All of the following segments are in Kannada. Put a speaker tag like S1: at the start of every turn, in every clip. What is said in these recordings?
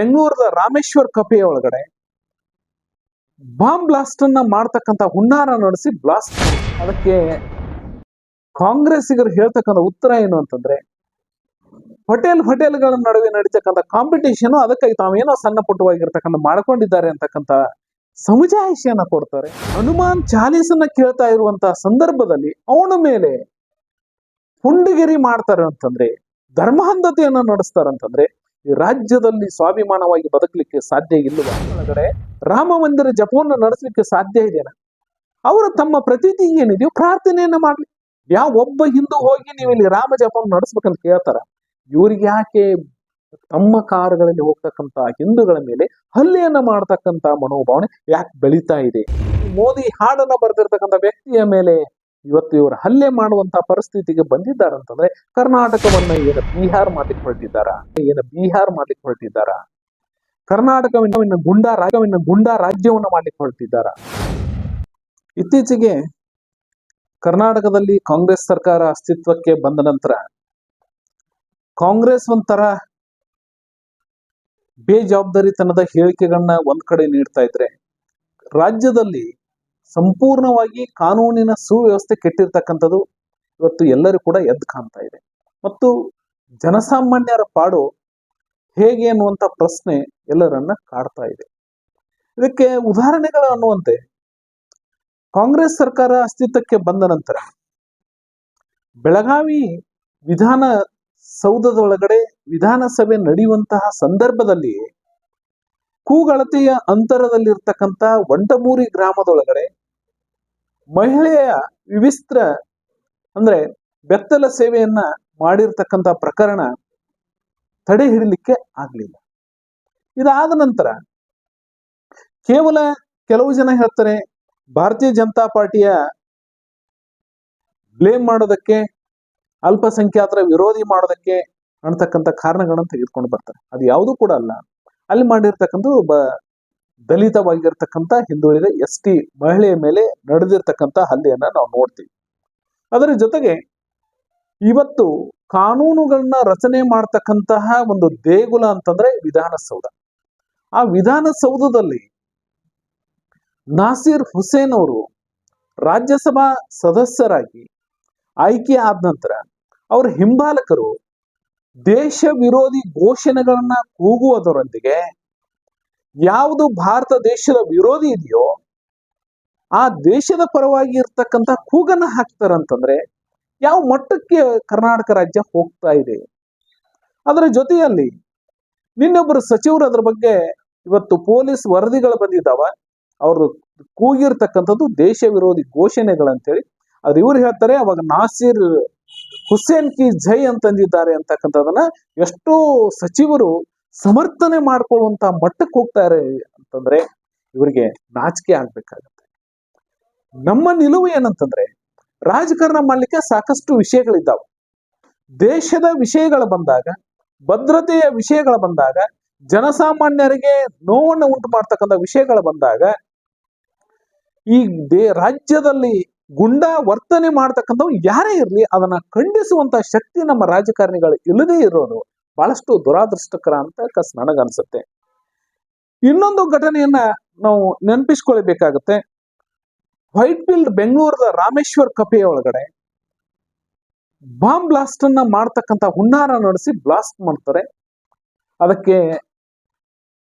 S1: ಬೆಂಗಳೂರದ ರಾಮೇಶ್ವರ್ ಕಪೆಯ ಒಳಗಡೆ ಬಾಂಬ್ ಬ್ಲಾಸ್ಟ್ ಅನ್ನ ಮಾಡ್ತಕ್ಕಂಥ ಹುನ್ನಾರ ನಡೆಸಿ ಬ್ಲಾಸ್ಟ್ ಅದಕ್ಕೆ ಕಾಂಗ್ರೆಸ್ಸಿಗರು ಹೇಳ್ತಕ್ಕಂಥ ಉತ್ತರ ಏನು ಅಂತಂದ್ರೆ, ಹೋಟೆಲ್ ಹೋಟೆಲ್ಗಳ ನಡುವೆ ನಡೀತಕ್ಕಂಥ ಕಾಂಪಿಟೇಷನ್ ಅದಕ್ಕಾಗಿ ತಾವೇನೋ ಸಣ್ಣ ಪುಟ್ಟವಾಗಿರ್ತಕ್ಕಂಥ ಮಾಡ್ಕೊಂಡಿದ್ದಾರೆ ಅಂತಕ್ಕಂಥ ಸಮಜಾಯಿಷಿಯನ್ನ ಕೊಡ್ತಾರೆ. ಹನುಮಾನ್ ಚಾಲೀಸನ್ನ ಕೇಳ್ತಾ ಇರುವಂತ ಸಂದರ್ಭದಲ್ಲಿ ಅವನ ಮೇಲೆ ಪುಂಡಗಿರಿ ಮಾಡ್ತಾರೆ ಅಂತಂದ್ರೆ ಧರ್ಮಹಂಧತೆಯನ್ನ ನಡೆಸ್ತಾರಂತಂದ್ರೆ ಈ ರಾಜ್ಯದಲ್ಲಿ ಸ್ವಾಭಿಮಾನವಾಗಿ ಬದುಕಲಿಕ್ಕೆ ಸಾಧ್ಯ ಇಲ್ಲವ? ಒಳಗಡೆ ರಾಮ ಮಂದಿರ ಜಪವನ್ನು ನಡೆಸಲಿಕ್ಕೆ ಸಾಧ್ಯ ಇದೆಯಾ ಅವರು ತಮ್ಮ ಪ್ರತೀತಿ ಏನಿದೆಯೋ ಪ್ರಾರ್ಥನೆಯನ್ನ ಮಾಡ್ಲಿ. ಯಾವ ಒಬ್ಬ ಹಿಂದೂ ಹೋಗಿ ನೀವು ಇಲ್ಲಿ ರಾಮ ಜಪವನ್ನು ನಡೆಸ್ಬೇಕಂತ ಕೇಳ್ತಾರ? ಇವ್ರಿಗೆ ಯಾಕೆ ತಮ್ಮ ಕಾರುಗಳಲ್ಲಿ ಹೋಗ್ತಕ್ಕಂತ ಹಿಂದೂಗಳ ಮೇಲೆ ಹಲ್ಲೆಯನ್ನ ಮಾಡ್ತಕ್ಕಂತ ಮನೋಭಾವನೆ ಯಾಕೆ ಬೆಳೀತಾ ಇದೆ? ಮೋದಿ ಹಾಡನ್ನ ಬರೆದಿರ್ತಕ್ಕಂಥ ವ್ಯಕ್ತಿಯ ಮೇಲೆ ಇವತ್ತು ಇವರು ಹಲ್ಲೆ ಮಾಡುವಂತಹ ಪರಿಸ್ಥಿತಿಗೆ ಬಂದಿದ್ದಾರಂತಂದ್ರೆ ಕರ್ನಾಟಕವನ್ನ ಏನು ಬಿಹಾರ್ ಮಾಡ್ಲಿಕ್ಕೆ ಹೊರಟಿದ್ದಾರ? ಏನು ಬಿಹಾರ್ ಮಾಡ್ಲಿಕ್ಕೆ ಹೊರಟಿದ್ದಾರ? ಕರ್ನಾಟಕವನ್ನ ಗುಂಡಾ ರಾಜ್ಯವನ್ನ ಗುಂಡಾ ರಾಜ್ಯವನ್ನ ಮಾಡ್ಲಿಕ್ಕೆ ಹೊರಟಿದ್ದಾರ? ಇತ್ತೀಚೆಗೆ ಕರ್ನಾಟಕದಲ್ಲಿ ಕಾಂಗ್ರೆಸ್ ಸರ್ಕಾರ ಅಸ್ತಿತ್ವಕ್ಕೆ ಬಂದ ನಂತರ ಕಾಂಗ್ರೆಸ್ ಒಂಥರ ಬೇಜವಾಬ್ದಾರಿತನದ ಹೇಳಿಕೆಗಳನ್ನ ಒಂದ್ ಕಡೆ ನೀಡ್ತಾ ಇದ್ರೆ ರಾಜ್ಯದಲ್ಲಿ ಸಂಪೂರ್ಣವಾಗಿ ಕಾನೂನಿನ ಸುವ್ಯವಸ್ಥೆ ಕೆಟ್ಟಿರ್ತಕ್ಕಂಥದ್ದು ಇವತ್ತು ಎಲ್ಲರೂ ಕೂಡ ಎದ್ದು ಕಾಣ್ತಾ ಇದೆ. ಮತ್ತು ಜನಸಾಮಾನ್ಯರ ಪಾಡು ಹೇಗೆ ಅನ್ನುವಂಥ ಪ್ರಶ್ನೆ ಎಲ್ಲರನ್ನ ಕಾಡ್ತಾ ಇದೆ. ಇದಕ್ಕೆ ಉದಾಹರಣೆಗಳು ಅನ್ನುವಂತೆ ಕಾಂಗ್ರೆಸ್ ಸರ್ಕಾರ ಅಸ್ತಿತ್ವಕ್ಕೆ ಬಂದ ನಂತರ ಬೆಳಗಾವಿ ವಿಧಾನ ಸೌಧದೊಳಗಡೆ ವಿಧಾನಸಭೆ ನಡೆಯುವಂತಹ ಸಂದರ್ಭದಲ್ಲಿ ಕೂಗಳತೆಯ ಅಂತರದಲ್ಲಿರ್ತಕ್ಕಂಥ ವಂಟಮೂರಿ ಗ್ರಾಮದೊಳಗಡೆ ಮಹಿಳೆಯ ವಿವಿಸ್ತ್ರ ಅಂದ್ರೆ ಬೆತ್ತಲ ಸೇವೆಯನ್ನ ಮಾಡಿರ್ತಕ್ಕಂಥ ಪ್ರಕರಣ ತಡೆ ಹಿಡಿಲಿಕ್ಕೆ ಆಗ್ಲಿಲ್ಲ. ಇದಾದ ನಂತರ ಕೇವಲ ಕೆಲವು ಜನ ಹೇಳ್ತಾರೆ ಭಾರತೀಯ ಜನತಾ ಪಾರ್ಟಿಯ ಬ್ಲೇಮ್ ಮಾಡೋದಕ್ಕೆ, ಅಲ್ಪಸಂಖ್ಯಾತರ ವಿರೋಧಿ ಮಾಡೋದಕ್ಕೆ ಅಂತಕ್ಕಂಥ ಕಾರಣಗಳನ್ನು ತೆಗೆದುಕೊಂಡು ಬರ್ತಾರೆ. ಅದು ಯಾವುದೂ ಕೂಡ ಅಲ್ಲ. ಅಲ್ಲಿ ಮಾಡಿರ್ತಕ್ಕಂಥ ಒಬ್ಬ ದಲಿತವಾಗಿರ್ತಕ್ಕಂಥ ಹಿಂದುಳಿದ ಎಸ್ ಟಿ ಮಹಿಳೆಯ ಮೇಲೆ ನಡೆದಿರ್ತಕ್ಕಂಥ ಹಲ್ಲೆಯನ್ನ ನಾವು ನೋಡ್ತೀವಿ. ಅದರ ಜೊತೆಗೆ ಇವತ್ತು ಕಾನೂನುಗಳನ್ನ ರಚನೆ ಮಾಡ್ತಕ್ಕಂತಹ ಒಂದು ದೇಗುಲ ಅಂತಂದ್ರೆ ವಿಧಾನಸೌಧ. ಆ ವಿಧಾನಸೌಧದಲ್ಲಿ ನಾಸೀರ್ ಹುಸೇನ್ ಅವರು ರಾಜ್ಯಸಭಾ ಸದಸ್ಯರಾಗಿ ಆಯ್ಕೆ ಆದ ನಂತರ ಅವರ ಹಿಂಬಾಲಕರು ದೇಶ ವಿರೋಧಿ ಘೋಷಣೆಗಳನ್ನ ಕೂಗುವುದರೊಂದಿಗೆ ಯಾವುದು ಭಾರತ ದೇಶದ ವಿರೋಧಿ ಇದೆಯೋ, ಆ ದೇಶದ ಪರವಾಗಿ ಇರ್ತಕ್ಕಂಥ ಕೂಗನ್ನ ಹಾಕ್ತಾರಂತಂದ್ರೆ ಯಾವ ಮಟ್ಟಕ್ಕೆ ಕರ್ನಾಟಕ ರಾಜ್ಯ ಹೋಗ್ತಾ ಇದೆ? ಅದರ ಜೊತೆಯಲ್ಲಿ ನಿನ್ನೊಬ್ಬರು ಸಚಿವರು ಅದ್ರ ಬಗ್ಗೆ ಇವತ್ತು ಪೊಲೀಸ್ ವರದಿಗಳು ಬಂದಿದ್ದಾವ ಅವರು ಕೂಗಿರ್ತಕ್ಕಂಥದ್ದು ದೇಶ ವಿರೋಧಿ ಘೋಷಣೆಗಳಂತೇಳಿ ಅದ್ರ ಇವ್ರು ಹೇಳ್ತಾರೆ, ಅವಾಗ ನಾಸಿರ್ ಹುಸೇನ್ ಕಿ ಝೈ ಅಂತಂದಿದ್ದಾರೆ ಅಂತಕ್ಕಂಥದನ್ನ ಎಷ್ಟೋ ಸಚಿವರು ಸಮರ್ಥನೆ ಮಾಡ್ಕೊಳ್ಳುವಂತ ಮಟ್ಟಕ್ಕೆ ಹೋಗ್ತಾರೆ ಅಂತಂದ್ರೆ ಇವರಿಗೆ ನಾಚಿಕೆ ಆಗ್ಬೇಕಾಗತ್ತೆ. ನಮ್ಮ ನಿಲುವು ಏನಂತಂದ್ರೆ ರಾಜಕಾರಣ ಮಾಡ್ಲಿಕ್ಕೆ ಸಾಕಷ್ಟು ವಿಷಯಗಳಿದ್ದಾವೆ. ದೇಶದ ವಿಷಯಗಳು ಬಂದಾಗ, ಭದ್ರತೆಯ ವಿಷಯಗಳು ಬಂದಾಗ, ಜನಸಾಮಾನ್ಯರಿಗೆ ನೋವನ್ನು ಉಂಟು ಮಾಡ್ತಕ್ಕಂಥ ವಿಷಯಗಳು ಬಂದಾಗ, ಈ ದೇ ರಾಜ್ಯದಲ್ಲಿ ಗುಂಡಾ ವರ್ತನೆ ಮಾಡ್ತಕ್ಕಂಥವು ಯಾರೇ ಇರಲಿ, ಅದನ್ನ ಖಂಡಿಸುವಂತ ಶಕ್ತಿ ನಮ್ಮ ರಾಜಕಾರಣಿಗಳು ಇಲ್ಲದೇ ಇರೋದು ಬಹಳಷ್ಟು ದುರಾದೃಷ್ಟಕರ ಅಂತ ಕಸ್ ನನಗನ್ಸುತ್ತೆ. ಇನ್ನೊಂದು ಘಟನೆಯನ್ನ ನಾವು ನೆನಪಿಸ್ಕೊಳ್ಬೇಕಾಗತ್ತೆ. ವೈಟ್ ಫೀಲ್ಡ್ ಬೆಂಗಳೂರದ ರಾಮೇಶ್ವರ್ ಕಪೆಯ ಒಳಗಡೆ ಬಾಂಬ್ ಬ್ಲಾಸ್ಟ್ ಅನ್ನ ಮಾಡ್ತಕ್ಕಂಥ ಹುನ್ನಾರ ನಡೆಸಿ ಬ್ಲಾಸ್ಟ್ ಮಾಡ್ತಾರೆ. ಅದಕ್ಕೆ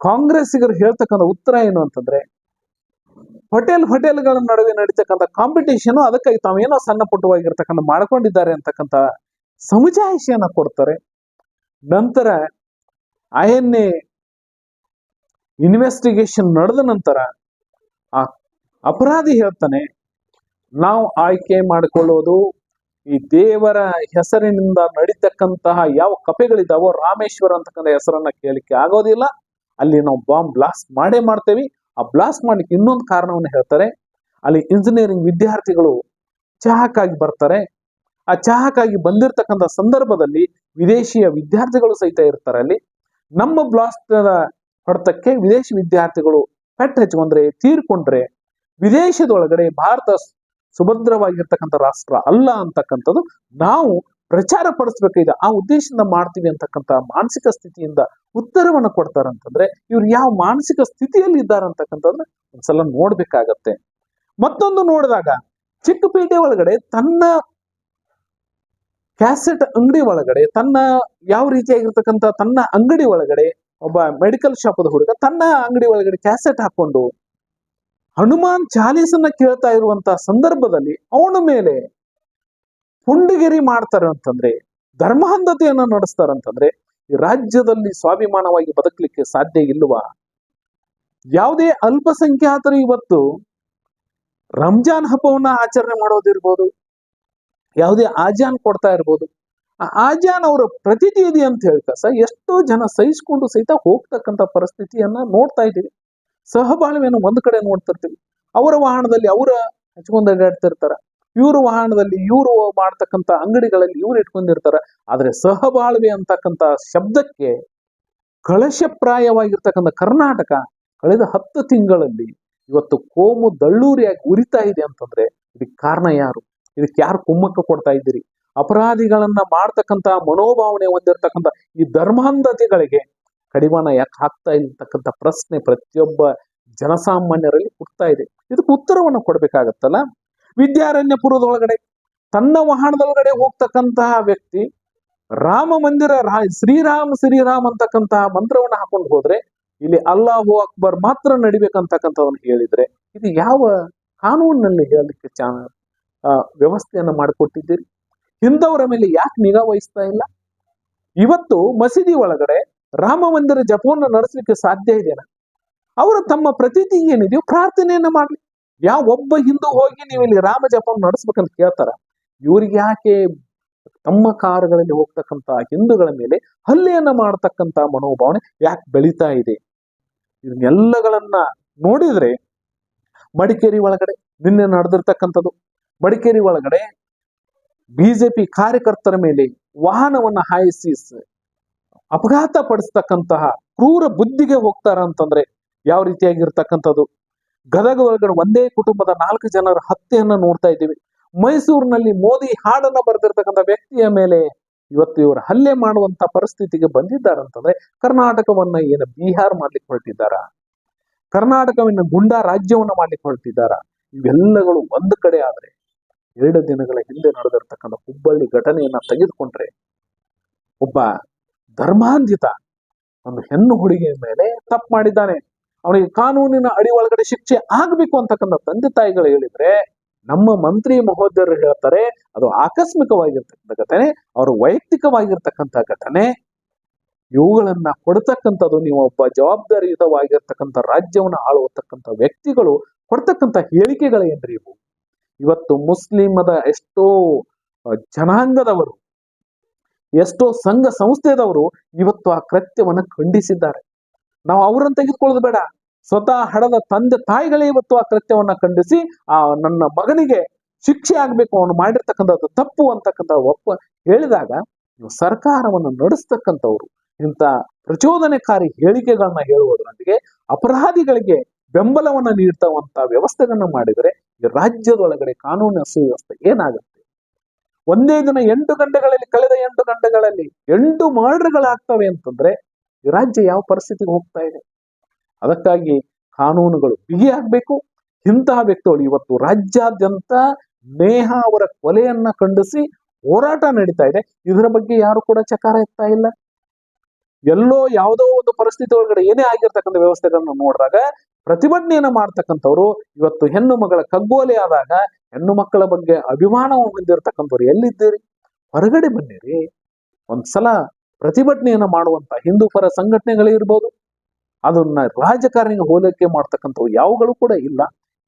S1: ಕಾಂಗ್ರೆಸ್ಸಿಗರು ಹೇಳ್ತಕ್ಕಂಥ ಉತ್ತರ ಏನು ಅಂತಂದ್ರೆ, ಹೋಟೆಲ್ ಹೋಟೆಲ್ಗಳ ನಡುವೆ ನಡೀತಕ್ಕಂಥ ಕಾಂಪಿಟೇಷನ್ ಅದಕ್ಕಾಗಿ ತಾವೇನೋ ಸಣ್ಣ ಪುಟ್ಟವಾಗಿರ್ತಕ್ಕಂಥ ಮಾಡ್ಕೊಂಡಿದ್ದಾರೆ ಅಂತಕ್ಕಂಥ ಸಮಜಾಯಿಷಿಯನ್ನ ಕೊಡ್ತಾರೆ. ನಂತರ ಐ ಇನ್ವೆಸ್ಟಿಗೇಷನ್ ನಡೆದ ನಂತರ ಆ ಅಪರಾಧಿ ಹೇಳ್ತಾನೆ, ನಾವು ಆಯ್ಕೆ ಮಾಡಿಕೊಳ್ಳೋದು, ಈ ದೇವರ ಹೆಸರಿನಿಂದ ನಡೀತಕ್ಕಂತಹ ಯಾವ ಕಪೆಗಳಿದಾವೋ ರಾಮೇಶ್ವರ ಅಂತಕ್ಕಂಥ ಹೆಸರನ್ನ ಕೇಳಲಿಕ್ಕೆ ಆಗೋದಿಲ್ಲ. ಅಲ್ಲಿ ನಾವು ಬಾಂಬ್ ಬ್ಲಾಸ್ಟ್ ಮಾಡೇ ಮಾಡ್ತೇವೆ. ಆ ಬ್ಲಾಸ್ಟ್ ಮಾಡ್ಲಿಕ್ಕೆ ಇನ್ನೊಂದು ಕಾರಣವನ್ನು ಹೇಳ್ತಾರೆ, ಅಲ್ಲಿ ಇಂಜಿನಿಯರಿಂಗ್ ವಿದ್ಯಾರ್ಥಿಗಳು ಚಹಾಕ್ಕಾಗಿ ಬರ್ತಾರೆ. ಆ ಚಹಾಕ್ಕಾಗಿ ಬಂದಿರತಕ್ಕಂಥ ಸಂದರ್ಭದಲ್ಲಿ ವಿದೇಶಿಯ ವಿದ್ಯಾರ್ಥಿಗಳು ಸಹಿತ ಇರ್ತಾರೆ ಅಲ್ಲಿ. ನಮ್ಮ ಬ್ಲಾಸ್ಟ್ ಹೊಡೆತಕ್ಕೆ ವಿದೇಶಿ ವಿದ್ಯಾರ್ಥಿಗಳು ಪೆಟ್ಟು ಹಚ್ಕೊಂಡ್ರೆ, ತೀರ್ಕೊಂಡ್ರೆ ವಿದೇಶದೊಳಗಡೆ ಭಾರತ ಸುಭದ್ರವಾಗಿರ್ತಕ್ಕಂಥ ರಾಷ್ಟ್ರ ಅಲ್ಲ ಅಂತಕ್ಕಂಥದ್ದು ನಾವು ಪ್ರಚಾರ ಪಡಿಸ್ಬೇಕಾಗಿದೆ. ಆ ಉದ್ದೇಶದಿಂದ ಮಾಡ್ತೀವಿ ಅಂತಕ್ಕಂಥ ಮಾನಸಿಕ ಸ್ಥಿತಿಯಿಂದ ಉತ್ತರವನ್ನು ಕೊಡ್ತಾರಂತಂದ್ರೆ ಇವ್ರು ಯಾವ ಮಾನಸಿಕ ಸ್ಥಿತಿಯಲ್ಲಿ ಇದ್ದಾರೆ ಅಂತಕ್ಕಂಥದ್ದು ಒಂದ್ಸಲ ನೋಡ್ಬೇಕಾಗತ್ತೆ. ಮತ್ತೊಂದು ನೋಡಿದಾಗ ಚಿಕ್ಕಪೇಟೆ ಒಳಗಡೆ ತನ್ನ ಕ್ಯಾಸೆಟ್ ಅಂಗಡಿ ಒಳಗಡೆ, ತನ್ನ ಯಾವ ರೀತಿಯಾಗಿರ್ತಕ್ಕಂಥ ತನ್ನ ಅಂಗಡಿ ಒಳಗಡೆ ಒಬ್ಬ ಮೆಡಿಕಲ್ ಶಾಪದ ಹುಡುಗ ತನ್ನ ಅಂಗಡಿ ಒಳಗಡೆ ಕ್ಯಾಸೆಟ್ ಹಾಕೊಂಡು ಹನುಮಾನ್ ಚಾಲೀಸನ್ನ ಕೇಳ್ತಾ ಇರುವಂತ ಸಂದರ್ಭದಲ್ಲಿ ಅವನ ಮೇಲೆ ಪುಂಡಿಗೆರಿ ಮಾಡ್ತಾರೆ ಅಂತಂದ್ರೆ ಧರ್ಮಾಂಧತೆಯನ್ನ ನಡೆಸ್ತಾರಂತಂದ್ರೆ ಈ ರಾಜ್ಯದಲ್ಲಿ ಸ್ವಾಭಿಮಾನವಾಗಿ ಬದುಕಲಿಕ್ಕೆ ಸಾಧ್ಯ ಇಲ್ವಾ? ಯಾವುದೇ ಅಲ್ಪಸಂಖ್ಯಾತರು ಇವತ್ತು ರಂಜಾನ್ ಹಬ್ಬವನ್ನ ಆಚರಣೆ ಮಾಡೋದಿರ್ಬೋದು ಯಾವುದೇ ಆಜಾನ್ ಕೊಡ್ತಾ ಇರ್ಬೋದು. ಆ ಆಜಾನ್ ಅವರ ಪ್ರತಿನಿಧಿ ಅಂತ ಹೇಳ್ತಾ ಸಹ ಎಷ್ಟೋ ಜನ ಸಹಿಸ್ಕೊಂಡು ಸಹಿತ ಹೋಗ್ತಕ್ಕಂಥ ಪರಿಸ್ಥಿತಿಯನ್ನ ನೋಡ್ತಾ ಇದ್ದೀವಿ. ಸಹಬಾಳ್ವೆಯನ್ನು ಒಂದ್ ಕಡೆ ನೋಡ್ತಿರ್ತೀವಿ. ಅವರ ವಾಹನದಲ್ಲಿ ಅವರ ಹಚ್ಕೊಂಡು ಅಡ್ಡಾಡ್ತಿರ್ತಾರ ಇವ್ರ ವಾಹನದಲ್ಲಿ ಇವರು ಮಾಡ್ತಕ್ಕಂಥ ಅಂಗಡಿಗಳಲ್ಲಿ ಇವ್ರು ಇಟ್ಕೊಂಡಿರ್ತಾರ. ಆದ್ರೆ ಸಹಬಾಳ್ವೆ ಅಂತಕ್ಕಂಥ ಶಬ್ದಕ್ಕೆ ಕಳಶಪ್ರಾಯವಾಗಿರ್ತಕ್ಕಂಥ ಕರ್ನಾಟಕ ಕಳೆದ ಹತ್ತು ತಿಂಗಳಲ್ಲಿ ಇವತ್ತು ಕೋಮು ದಳ್ಳೂರಿಯಾಗಿ ಉರಿತಾ ಇದೆ ಅಂತಂದ್ರೆ ಇದಕ್ಕೆ ಕಾರಣ ಯಾರು? ಇದಕ್ಕೆ ಯಾರು ಕುಮ್ಮಕ್ಕ ಕೊಡ್ತಾ ಇದ್ದೀರಿ? ಅಪರಾಧಿಗಳನ್ನ ಮಾಡ್ತಕ್ಕಂತ ಮನೋಭಾವನೆ ಹೊಂದಿರತಕ್ಕಂಥ ಈ ಧರ್ಮಾಂಧತೆಗಳಿಗೆ ಕಡಿವಾಣ ಯಾಕೆ ಹಾಕ್ತಾ ಇರ್ತಕ್ಕಂಥ ಪ್ರಶ್ನೆ ಪ್ರತಿಯೊಬ್ಬ ಜನಸಾಮಾನ್ಯರಲ್ಲಿ ಹುಡ್ತಾ ಇದೆ. ಇದಕ್ಕೆ ಉತ್ತರವನ್ನು ಕೊಡ್ಬೇಕಾಗತ್ತಲ್ಲ? ವಿದ್ಯಾರಣ್ಯಪುರದೊಳಗಡೆ ತನ್ನ ವಾಹನದೊಳಗಡೆ ಹೋಗ್ತಕ್ಕಂತಹ ವ್ಯಕ್ತಿ ರಾಮ ಮಂದಿರ ರಾ ಶ್ರೀರಾಮ್ ಶ್ರೀರಾಮ್ ಅಂತಕ್ಕಂತಹ ಮಂತ್ರವನ್ನ ಹಾಕೊಂಡು ಹೋದ್ರೆ ಇಲ್ಲಿ ಅಲ್ಲಾಹು ಅಕ್ಬರ್ ಮಾತ್ರ ನಡಿಬೇಕಂತಕ್ಕಂಥದನ್ನ ಹೇಳಿದ್ರೆ ಇದು ಯಾವ ಕಾನೂನಿನಲ್ಲಿ ಹೇಳಲಿಕ್ಕೆ ಚಾ ಆ, ವ್ಯವಸ್ಥೆಯನ್ನ ಮಾಡಿಕೊಟ್ಟಿದ್ದೀರಿ. ಹಿಂದವರ ಮೇಲೆ ಯಾಕೆ ನಿಗಾ ವಹಿಸ್ತಾ ಇಲ್ಲ? ಇವತ್ತು ಮಸೀದಿ ಒಳಗಡೆ ರಾಮ ಮಂದಿರ ಜಪವನ್ನು ನಡೆಸಲಿಕ್ಕೆ ಸಾಧ್ಯ ಇದೆಯಾ? ಅವರು ತಮ್ಮ ಪ್ರತೀತಿ ಏನಿದೆಯೋ ಪ್ರಾರ್ಥನೆಯನ್ನ ಮಾಡ್ಲಿ. ಯಾವ ಒಬ್ಬ ಹಿಂದೂ ಹೋಗಿ ನೀವು ಇಲ್ಲಿ ರಾಮ ಜಪವನ್ನು ನಡೆಸ್ಬೇಕಂತ ಕೇಳ್ತಾರ, ಇವ್ರಿಗೆ ಯಾಕೆ ತಮ್ಮ ಕಾರುಗಳಲ್ಲಿ ಹೋಗ್ತಕ್ಕಂತ ಹಿಂದೂಗಳ ಮೇಲೆ ಹಲ್ಲೆಯನ್ನ ಮಾಡತಕ್ಕಂತ ಮನೋಭಾವನೆ ಯಾಕೆ ಬೆಳೀತಾ ಇದೆ? ಇದನ್ನೆಲ್ಲಗಳನ್ನ ನೋಡಿದ್ರೆ ಮಡಿಕೇರಿ ಒಳಗಡೆ ನಿನ್ನೆ ನಡೆದಿರ್ತಕ್ಕಂಥದ್ದು ಮಡಿಕೇರಿ ಒಳಗಡೆ ಬಿಜೆಪಿ ಕಾರ್ಯಕರ್ತರ ಮೇಲೆ ವಾಹನವನ್ನ ಹಾಯಿಸಿ ಅಪಘಾತ ಪಡಿಸ್ತಕ್ಕಂತಹ ಕ್ರೂರ ಬುದ್ಧಿಗೆ ಹೋಗ್ತಾರ ಅಂತಂದ್ರೆ ಯಾವ ರೀತಿಯಾಗಿರ್ತಕ್ಕಂಥದ್ದು? ಗದಗ ಒಳಗಡೆ ಒಂದೇ ಕುಟುಂಬದ ನಾಲ್ಕು ಜನರ ಹತ್ಯೆಯನ್ನ ನೋಡ್ತಾ ಇದ್ದೀವಿ. ಮೈಸೂರಿನಲ್ಲಿ ಮೋದಿ ಹಾಡನ್ನ ಬರೆದಿರ್ತಕ್ಕಂಥ ವ್ಯಕ್ತಿಯ ಮೇಲೆ ಇವತ್ತು ಇವರು ಹಲ್ಲೆ ಮಾಡುವಂತ ಪರಿಸ್ಥಿತಿಗೆ ಬಂದಿದ್ದಾರಂತಂದ್ರೆ ಕರ್ನಾಟಕವನ್ನ ಏನು ಬಿಹಾರ್ ಮಾಡ್ಲಿಕ್ಕೆ ಹೊರಟಿದ್ದಾರ? ಕರ್ನಾಟಕವನ್ನ ಗುಂಡಾ ರಾಜ್ಯವನ್ನ ಮಾಡ್ಲಿಕ್ಕೆ ಹೊರಟಿದ್ದಾರ? ಇವೆಲ್ಲಗಳು ಒಂದು ಕಡೆ ಆದ್ರೆ ಎರಡು ದಿನಗಳ ಹಿಂದೆ ನಡೆದಿರ್ತಕ್ಕಂಥ ಹುಬ್ಬಳ್ಳಿ ಘಟನೆಯನ್ನ ತೆಗೆದುಕೊಂಡ್ರೆ ಒಬ್ಬ ಧರ್ಮಾಂಧಿತ ಒಂದು ಹೆಣ್ಣು ಹುಡುಗಿಯ ಮೇಲೆ ತಪ್ಪು ಮಾಡಿದ್ದಾನೆ. ಅವನಿಗೆ ಕಾನೂನಿನ ಅಡಿ ಒಳಗಡೆ ಶಿಕ್ಷೆ ಆಗ್ಬೇಕು ಅಂತಕ್ಕಂಥ ತಂದೆ ತಾಯಿಗಳು ಹೇಳಿದ್ರೆ, ನಮ್ಮ ಮಂತ್ರಿ ಮಹೋದಯರು ಹೇಳ್ತಾರೆ, ಅದು ಆಕಸ್ಮಿಕವಾಗಿರ್ತಕ್ಕಂಥ ಘಟನೆ, ಅವರು ವೈಯಕ್ತಿಕವಾಗಿರ್ತಕ್ಕಂಥ ಘಟನೆ. ಇವುಗಳನ್ನ ಕೊಡ್ತಕ್ಕಂಥದ್ದು ನೀವು ಒಬ್ಬ ಜವಾಬ್ದಾರಿಯುತವಾಗಿರ್ತಕ್ಕಂಥ ರಾಜ್ಯವನ್ನು ಆಳುವತಕ್ಕಂಥ ವ್ಯಕ್ತಿಗಳು, ಕೊಡ್ತಕ್ಕಂಥ ಹೇಳಿಕೆಗಳೇನ್ರಿ ಇವು? ಇವತ್ತು ಮುಸ್ಲಿಮದ ಎಷ್ಟೋ ಜನಾಂಗದವರು, ಎಷ್ಟೋ ಸಂಘ ಸಂಸ್ಥೆದವರು ಇವತ್ತು ಆ ಕೃತ್ಯವನ್ನ ಖಂಡಿಸಿದ್ದಾರೆ. ನಾವು ಅವರನ್ನು ತೆಗೆದುಕೊಳ್ಳೋದು ಬೇಡ. ಸ್ವತಃ ಹಡದ ತಂದೆ ತಾಯಿಗಳೇ ಇವತ್ತು ಆ ಕೃತ್ಯವನ್ನ ಖಂಡಿಸಿ, ಆ, ನನ್ನ ಮಗನಿಗೆ ಶಿಕ್ಷೆ ಆಗ್ಬೇಕು, ಅವನು ಮಾಡಿರ್ತಕ್ಕಂಥದ್ದು ತಪ್ಪು ಅಂತಕ್ಕಂಥ ಒಪ್ಪ ಹೇಳಿದಾಗ ಸರ್ಕಾರವನ್ನು ನಡೆಸ್ತಕ್ಕಂಥವ್ರು. ಇಂಥ ಪ್ರಚೋದನೆಕಾರಿ ಹೇಳಿಕೆಗಳನ್ನ ಹೇಳುವುದರೊಂದಿಗೆ ಅಪರಾಧಿಗಳಿಗೆ ಬೆಂಬಲವನ್ನ ನೀಡ್ತವಂತ ವ್ಯವಸ್ಥೆಗಳನ್ನ ಮಾಡಿದರೆ ರಾಜ್ಯದೊಳಗಡೆ ಕಾನೂನು ಸುವ್ಯವಸ್ಥೆ ಏನಾಗುತ್ತೆ? ಒಂದೇ ದಿನ ಎಂಟು ಗಂಟೆಗಳಲ್ಲಿ ಕಳೆದ ಎಂಟು ಗಂಟೆಗಳಲ್ಲಿ ಎಂಟು ಮರ್ಡರ್ಗಳಾಗ್ತವೆ ಅಂತಂದ್ರೆ ಈ ರಾಜ್ಯ ಯಾವ ಪರಿಸ್ಥಿತಿಗೆ ಹೋಗ್ತಾ ಇದೆ? ಅದಕ್ಕಾಗಿ ಕಾನೂನುಗಳು ಬಿಗಿ ಆಗ್ಬೇಕು. ಇಂತಹ ವ್ಯಕ್ತಿಗಳು ಇವತ್ತು ರಾಜ್ಯಾದ್ಯಂತ ನೇಹ ಅವರ ಕೊಲೆಯನ್ನ ಖಂಡಿಸಿ ಹೋರಾಟ ನಡೀತಾ ಇದೆ. ಇದರ ಬಗ್ಗೆ ಯಾರು ಕೂಡ ಚಕಾರ ಎತ್ತಾ ಇಲ್ಲ. ಎಲ್ಲೋ ಯಾವುದೋ ಒಂದು ಪರಿಸ್ಥಿತಿ ಒಳಗಡೆ ಏನೇ ಆಗಿರ್ತಕ್ಕಂಥ ವ್ಯವಸ್ಥೆಗಳನ್ನ ನೋಡಿದಾಗ ಪ್ರತಿಭಟನೆಯನ್ನು ಮಾಡ್ತಕ್ಕಂಥವ್ರು, ಇವತ್ತು ಹೆಣ್ಣು ಮಗಳ ಕಗ್ಗೋಲೆ ಆದಾಗ ಹೆಣ್ಣು ಮಕ್ಕಳ ಬಗ್ಗೆ ಅಭಿಮಾನವನ್ನು ಹೊಂದಿರತಕ್ಕಂಥವ್ರು ಎಲ್ಲಿದ್ದೀರಿ? ಹೊರಗಡೆ ಬನ್ನಿರಿ. ಒಂದ್ಸಲ ಪ್ರತಿಭಟನೆಯನ್ನು ಮಾಡುವಂತ ಹಿಂದೂ ಪರ ಸಂಘಟನೆಗಳಿರ್ಬೋದು ಅದನ್ನ ರಾಜಕಾರಣಿಗೆ ಹೋಲಿಕೆ ಮಾಡ್ತಕ್ಕಂಥವು ಯಾವುಗಳು ಕೂಡ ಇಲ್ಲ.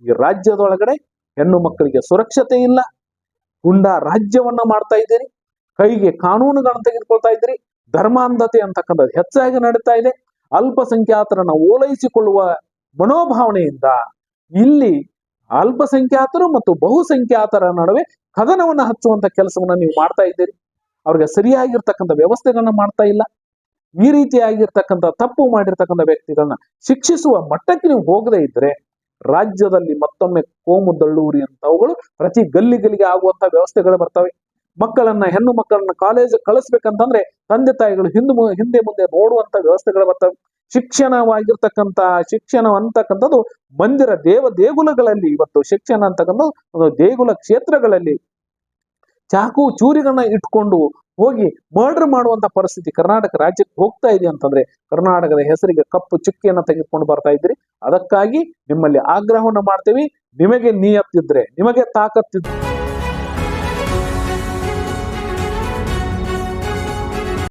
S1: ಈ ರಾಜ್ಯದೊಳಗಡೆ ಹೆಣ್ಣು ಮಕ್ಕಳಿಗೆ ಸುರಕ್ಷತೆ ಇಲ್ಲ. ಗುಂಡಾ ರಾಜ್ಯವನ್ನ ಮಾಡ್ತಾ ಇದ್ದೀರಿ. ಕೈಗೆ ಕಾನೂನುಗಳನ್ನು ತೆಗೆದುಕೊಳ್ತಾ ಇದ್ದೀರಿ. ಧರ್ಮಾಂಧತೆ ಅಂತಕ್ಕಂಥದ್ದು ಹೆಚ್ಚಾಗಿ ನಡೀತಾ ಇದೆ. ಅಲ್ಪಸಂಖ್ಯಾತರನ್ನ ಓಲೈಸಿಕೊಳ್ಳುವ ಮನೋಭಾವನೆಯಿಂದ ಇಲ್ಲಿ ಅಲ್ಪಸಂಖ್ಯಾತರು ಮತ್ತು ಬಹುಸಂಖ್ಯಾತರ ನಡುವೆ ಕದನವನ್ನ ಹಚ್ಚುವಂತ ಕೆಲಸವನ್ನ ನೀವು ಮಾಡ್ತಾ ಇದ್ದೀರಿ. ಅವ್ರಿಗೆ ಸರಿಯಾಗಿರ್ತಕ್ಕಂಥ ವ್ಯವಸ್ಥೆಗಳನ್ನ ಮಾಡ್ತಾ ಇಲ್ಲ. ಈ ರೀತಿಯಾಗಿರ್ತಕ್ಕಂಥ ತಪ್ಪು ಮಾಡಿರ್ತಕ್ಕಂಥ ವ್ಯಕ್ತಿಗಳನ್ನ ಶಿಕ್ಷಿಸುವ ಮಟ್ಟಕ್ಕೆ ನೀವು ಹೋಗದೇ ಇದ್ರೆ ರಾಜ್ಯದಲ್ಲಿ ಮತ್ತೊಮ್ಮೆ ಕೋಮು ದಳ್ಳೂರಿ ಅಂತವುಗಳು ಪ್ರತಿ ಗಲ್ಲಿ ಗಲ್ಲಿಗೆ ಆಗುವಂತ ವ್ಯವಸ್ಥೆಗಳು ಬರ್ತವೆ. ಮಕ್ಕಳನ್ನ, ಹೆಣ್ಣು ಮಕ್ಕಳನ್ನ ಕಾಲೇಜ್ ಕಳಿಸ್ಬೇಕಂತಂದ್ರೆ ತಂದೆ ತಾಯಿಗಳು ಹಿಂದೆ ಹಿಂದೆ ಮುಂದೆ ನೋಡುವಂತ ವ್ಯವಸ್ಥೆಗಳು ಬರ್ತವೆ. ಶಿಕ್ಷಣವಾಗಿರ್ತಕ್ಕಂಥ, ಶಿಕ್ಷಣ ಅಂತಕ್ಕಂಥದ್ದು ಮಂದಿರ ದೇವ ದೇಗುಲಗಳಲ್ಲಿ ಇವತ್ತು ಶಿಕ್ಷಣ ಅಂತಕ್ಕಂಥದ್ದು ದೇಗುಲ ಕ್ಷೇತ್ರಗಳಲ್ಲಿ ಚಾಕು ಚೂರಿಗಳನ್ನ ಇಟ್ಕೊಂಡು ಹೋಗಿ ಮರ್ಡರ್ ಮಾಡುವಂತ ಪರಿಸ್ಥಿತಿ ಕರ್ನಾಟಕ ರಾಜ್ಯಕ್ಕೆ ಹೋಗ್ತಾ ಇದೆ ಅಂತಂದ್ರೆ ಕರ್ನಾಟಕದ ಹೆಸರಿಗೆ ಕಪ್ಪು ಚುಕ್ಕಿಯನ್ನ ತೆಗೆದುಕೊಂಡು ಬರ್ತಾ ಇದ್ರಿ ಅದಕ್ಕಾಗಿ ನಿಮ್ಮಲ್ಲಿ ಆಗ್ರಹವನ್ನು ಮಾಡ್ತೀವಿ. ನಿಮಗೆ ನಿಯತ್ತಿದ್ರೆ, ನಿಮಗೆ ತಾಕತ್ತಿದ್ರೆ